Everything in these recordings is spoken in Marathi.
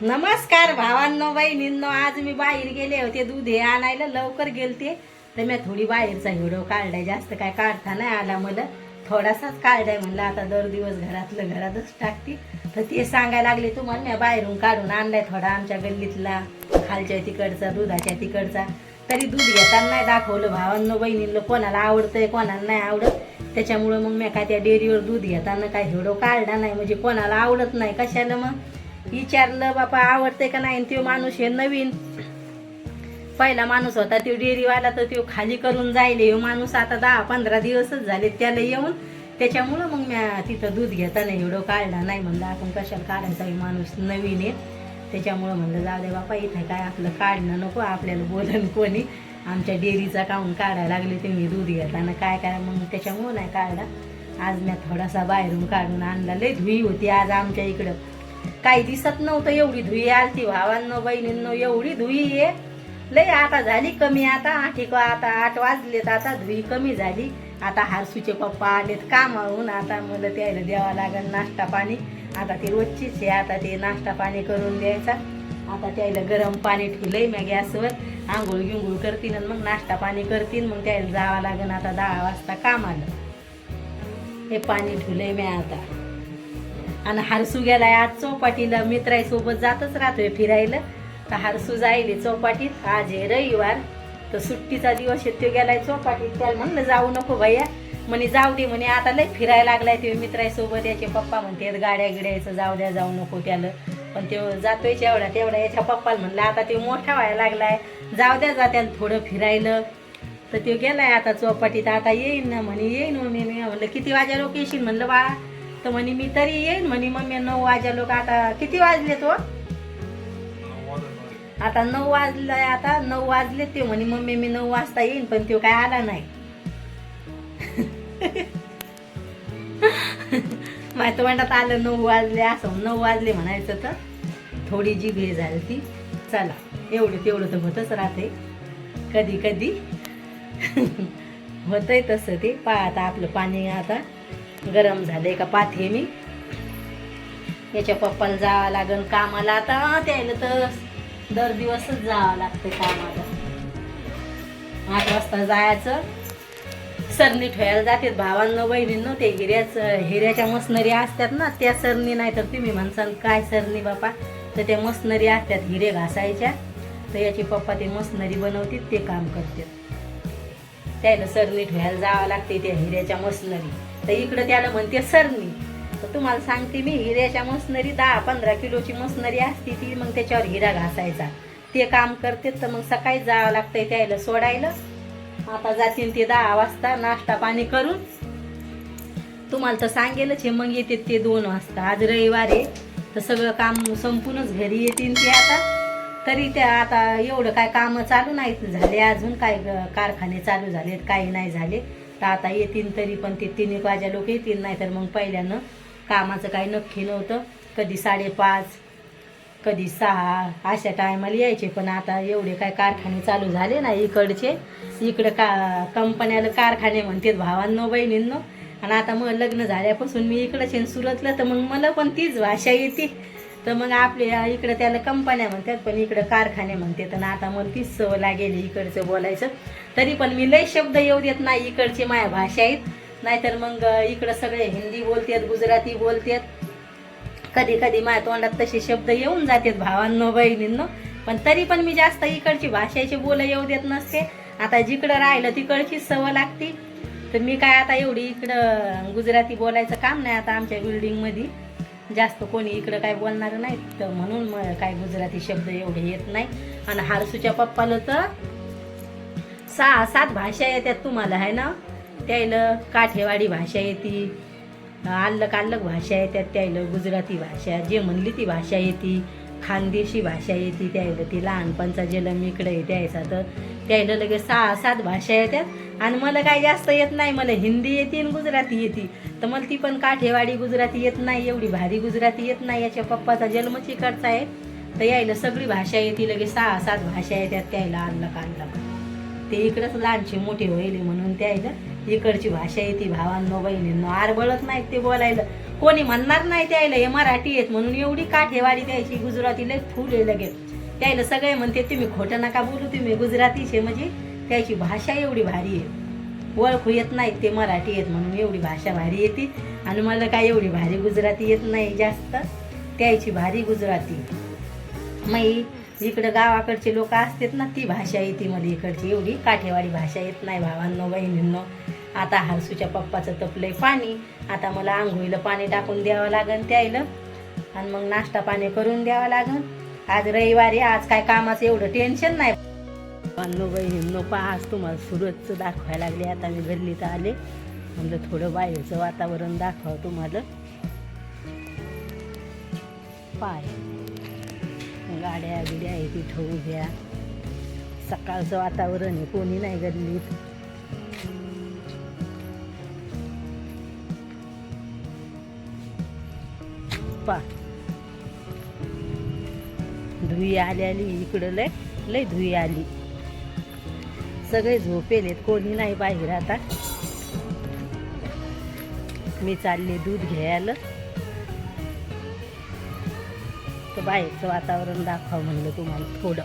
नमस्कार भावांनो बहिणींनो आज मी बाहेर गेले होते दूध हे आणायला लवकर गेलते. तर मी थोडी बाहेरचा व्हिडिओ काढलाय जास्त काय काढता नाही आला मला. थोडासाच काढलाय म्हणलं आता दर दिवस घरातलं घरातच टाकते. तर ते सांगायला लागले तुम्हाला मी बाहेरून काढून आणलाय थोडा आमच्या गल्लीतला खालच्या तिकडचा दुधाच्या तिकडचा. तरी दूध घेताना नाही दाखवलं भावांनो बहिणींना कोणाला आवडतंय कोणाला नाही आवडत. त्याच्यामुळं मग मी काय त्या डेअरीवर दूध घेताना काय हिडो काढला नाही म्हणजे कोणाला आवडत नाही कशाला मग? विचारलं बापा आवडते का नाही? तो माणूस हे नवीन. पहिला माणूस होता तो डेअरीवाला तर तो खाली करून जायले. हे माणूस आता दहा पंधरा दिवसच झाले त्याला येऊन. त्याच्यामुळं मग मी तिथं दूध घेताना एवढं काढला. नाही म्हणलं आपण कशाला काढायचा? हे माणूस नवीन आहे. त्याच्यामुळं म्हणलं जाऊ दे बापा इथं काय आपलं काढणं नको आपल्याला बोलन कोणी. आमच्या डेअरीचा काऊन काढायला लागले तुम्ही दूध घेताना काय काय मग त्याच्यामुळं नाही काढला. आज मी थोडासा बाहेरून काढून आणला. लय धुई होती आज आमच्या इकडं. काही दिसत नव्हतं एवढी धुई आलती. भावांनो बहिणींनो एवढी धुई आहे. लय आता झाली कमी आता. आठ आता आठ वाजलेत आता धुई कमी झाली. आता हारसूचे पप्पा आलेत कामावून आता मला त्याला द्यावं लागेल नाश्ता पाणी. आता ते रोजचीच आहे. आता ते नाश्ता पाणी करून द्यायचा. आता त्याला गरम पाणी ठेवलंय मग गॅसवर. आंघोळ गिंघोळ करतीन आणि मग नाश्ता पाणी करतीन मग त्याला जावं लागेल. आता दहा वाजता कामाला. हे पाणी ठेवलंय मी आता. आणि हरसू गेलाय आज चौपाटीला. मित्राईसोबत जातच राहतोय फिरायला. तर हरसू जाईल चौपाटीत. आज आहे रविवार. तर सुट्टीचा दिवस आहे तो गेलाय चौपाटीत. त्याला म्हणलं जाऊ नको भैया. म्हणे जाऊ दे. म्हणे आता लय फिरायला लागलाय ते मित्राईसोबत याचे पप्पा म्हणते गाड्या गिड्याचं जाऊ द्या जाऊ नको त्याला. पण तो जातोय तेवढा तेवढा. याच्या पप्पाला म्हणलं आता ते मोठा व्हायला लागलाय. जाऊ द्या जा त्याला थोडं फिरायला. तर तो गेलाय आता चौपाटीत. आता येईन ना म्हणे येईन हो, म्हणे मी म्हणलं किती वाजे लोक येशील? म्हणलं बाळा तर म्हणे मी तरी येईन. म्हणे मम्मी नऊ वाजा लोक आता किती वाजले तो हो? आता नऊ वाजले आता नऊ वाजले ते. म्हणे मम्मी मी नऊ वाजता येईन पण तो काय आला नाही. माझ्या तोंडात आलं नऊ वाजले असं नऊ वाजले म्हणायचं तर. थोडी जी भे झाली ती चला एवढं तेवढं तर होतच राहते कधी कधी. होतंय तसं ते. पा आता आपलं पाणी आता गरम झालंय का पाथे मी. याच्या पप्पाला जावं लागन कामाला. आता त्याला तर दर दिवसच जावं लागतं कामाला. आठ वाजता जायचं. सरणी ठेवायला जातात भावांना बहिणींना ते हिऱ्याच हिऱ्याच्या मसनरी असतात ना त्या सरणी नाही तर तुम्ही म्हणसाल काय सरणी बापा? तर त्या मसनरी असतात हिरे घासायच्या. तर याचे पप्पा ते मसनरी बनवतात ते काम करतात त्याला सरणी ठेवायला जावं लागते त्या हिऱ्याच्या मसनरी. तर इकडं त्याला म्हणते सरणी तर तुम्हाला सांगते मी हिऱ्याच्या मशनरी दहा पंधरा किलोची मशनरी असते ती मग त्याच्यावर हिरा घासायचा. ते काम करते तर मग सकाळी जावं लागतंय त्याला सोडायला. आता जातील ते दहा वाजता नाश्ता पाणी करून. तुम्हाला तर सांगेलच हे मग येते ते दोन वाजता. आज रविवार आहे तर सगळं काम संपूनच घरी येतील ते आता. तरी त्या आता एवढं काय कामं चालू नाहीत झाले अजून काय कारखाने चालू झालेत काही नाही झाले. तर आता येतील तरी पण ते तीन वाज्या लोक येतील नाही तर मग पहिल्यानं कामाचं काही नक्की नव्हतं. कधी साडेपाच कधी सहा अशा टायमाला यायचे. पण आता एवढे काय कारखाने चालू झाले ना इकडचे. इकडं का कंपन्याला कारखाने म्हणतात भावांनो बहिणींनो. आणि आता मग लग्न झाल्यापासून मी इकडंच सुरतलं तर मग मला पण तीच भाषा येते. तर मग आपल्या इकडं त्याला कंपन्या म्हणतात पण इकडं कारखाने म्हणतात. आणि आता मला तीच सवय लागेल इकडचं बोलायचं. तरी पण मी लय शब्द येऊ देत नाही इकडचे माझ्या भाषा आहेत. नाहीतर मग इकडं सगळे हिंदी बोलतात गुजराती बोलतात. कधी कधी माझ्या तोंडात तसे शब्द येऊन जातात भावांनो बहिणींनो. पण तरी पण मी जास्त इकडची भाषेची बोलं येऊ देत नसते. आता जिकडं राहिलं तिकडचीच सवय लागते. तर मी काय आता एवढी इकडं गुजराती बोलायचं काम नाही आता आमच्या बिल्डिंगमध्ये जास्त कोणी इकडं काय बोलणार नाही तर म्हणून मग काय गुजराती शब्द एवढे येत नाही. आणि हारसूच्या पप्पाला तर सहा सात भाषा येतात तुम्हाला आहे ना? त्याला काठेवाडी भाषा येते आल्लक आल्लक भाषा येतात त्याला गुजराती भाषा जे म्हणली ती भाषा येते खानदेशी भाषा येते त्याला ती लहानपणचा जलम इकडे आहे त्याचा तर त्याला लगेच सहा सात भाषा येतात. आणि मला काय जास्त येत नाही मला हिंदी येते आणि गुजराती येते. तर मला ती पण काठेवाडी गुजराती येत नाही एवढी भारी गुजराती येत नाही. याच्या पप्पाचा जन्मच इकडचा आहे. तर यायला सगळी भाषा येते लगेच सहा सात भाषा येतात त्यायला आणलं काढलं ते इकडंच लहानचे मोठे होईल म्हणून त्यायला इकडची भाषा येते भावांनो बहिणींनो. आरबळत नाहीत ते बोलायला. कोणी म्हणणार नाही त्यायला हे मराठी आहेत म्हणून एवढी काठेवाडी द्यायची गुजराती लय फुल आहे लगेच. त्यायला सगळे म्हणते तुम्ही खोटं नका बोलू तुम्ही गुजरातीचे म्हणजे त्याची भाषा एवढी भारी आहे. ओळखू येत नाही ते मराठी आहेत म्हणून एवढी भाषा भारी येते. आणि मला काय एवढी भारी गुजराती येत नाही जास्त. त्याची भारी गुजराती. मग इकडं गावाकडचे लोक असतात ना ती भाषा येते मला इकडची. एवढी काठेवाडी भाषा येत नाही भावांनो बहिणींनो. आता हरसूच्या पप्पाचं तपलंय पाणी. आता मला आंघोळीला पाणी टाकून द्यावं लागन त्यायला. आणि मग नाश्ता पाणी करून द्यावं लागन. आज रविवारी आज काय कामाचं एवढं टेन्शन नाही. पान्नो बहिणींनो पहा आज तुम्हाला सूरजचं दाखवायला लागले. आता मी गल्लीत आले. म्हणलं थोडं बाहेरचं वातावरण दाखवा तुम्हाला. पाय. गाड्या बिड्या आहे तिथं उभ्या. सकाळचं वातावरण आहे. कोणी नाही गल्लीत पा. धुई आली आली. इकडं लय लय धुई आली. सगळे झोपेलेत कोणी नाही बाहेर आता. मी चालले दूध घ्यायला. तर बाहेरचं वातावरण दाखवा म्हणलं तुम्हाला थोडं.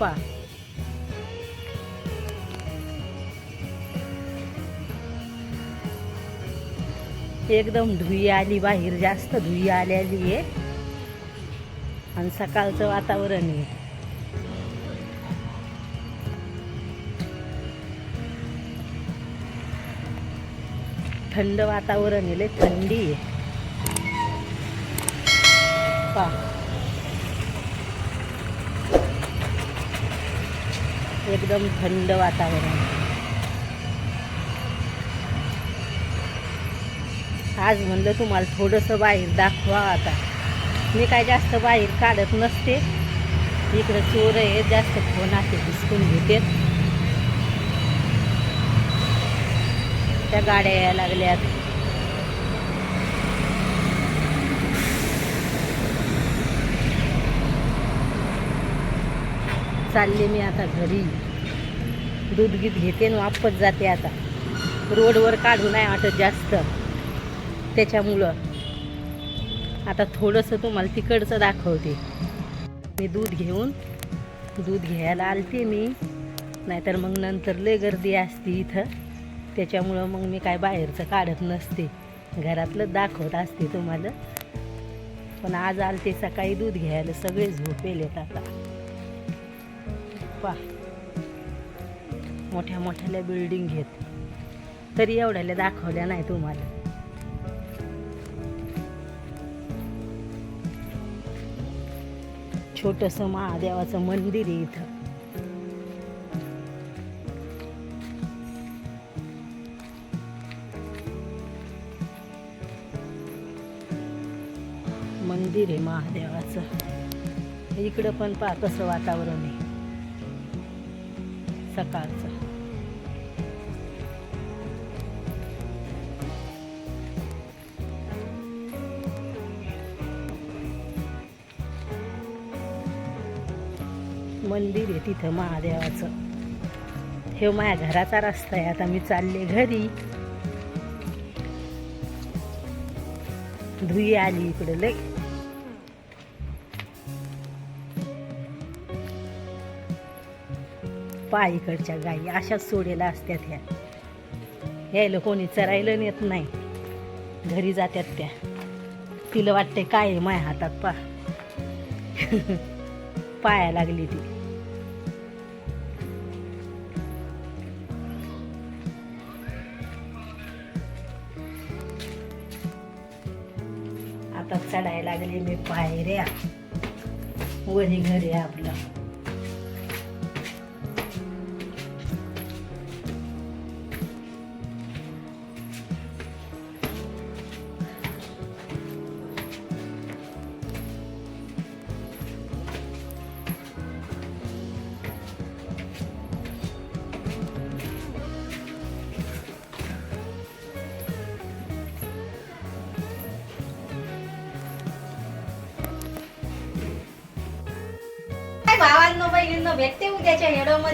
पा एकदम धुई आली बाहेर जास्त धुई आलेली आहे. आणि सकाळचं वातावरण आहे. थंड वातावरण आहे लय थंडी आहे. पा एकदम थंड वातावरण आज म्हणलं तुम्हाला थोडंसं बाहेर दाखवा आता. मी काय जास्त बाहेर काढत नसते. इकडं चोर आहे जास्त फोन असे दिसकून घेते. त्या गाड्या यायला लागल्यात. चालले मी आता घरी. दूध गीत घेते वापस जाते आता. रोडवर काढू नाही वाटत जास्त. त्याच्यामुळं. आता थोडंसं तुम्हाला तिकडचं दाखवते. मी दूध घेऊन दूध घ्यायला आलते मी. नाहीतर मग नंतर लय गर्दी असते इथं. त्याच्यामुळं मग मी काय बाहेरचं काढत नसते. घरातलं दाखवत असते तुम्हाला. पण आज आलते सकाळी दूध घ्यायला सगळे झोपेलेत आता. पा मोठ्या मोठ्याल्या बिल्डिंग घेत. तरी एवढ्याला दाखवल्या नाही तुम्हाला. छोटंसं महादेवाचं मंदिर आहे इथं. मंदिर आहे महादेवाचं. इकडं पण पा कसं वातावरण आहे. सकाळचं. मंदिर आहे तिथं महादेवाचं. हे माझ्या घराचा रस्ता आहे. आता मी चालले घरी. धुई आली इकडे लय. पाय इकडच्या गाई अशाच सोडेला असत्यात ह्या. यायला कोणी चरायला नेत नाही. घरी जात्यात त्या. तिला वाटते काय आहे माझ्या हातात पा पाया लागली ती. आता चढायला लागली मी पायऱ्या. वरी घरी आपलं. व्यक्त उद्याच्या हेडो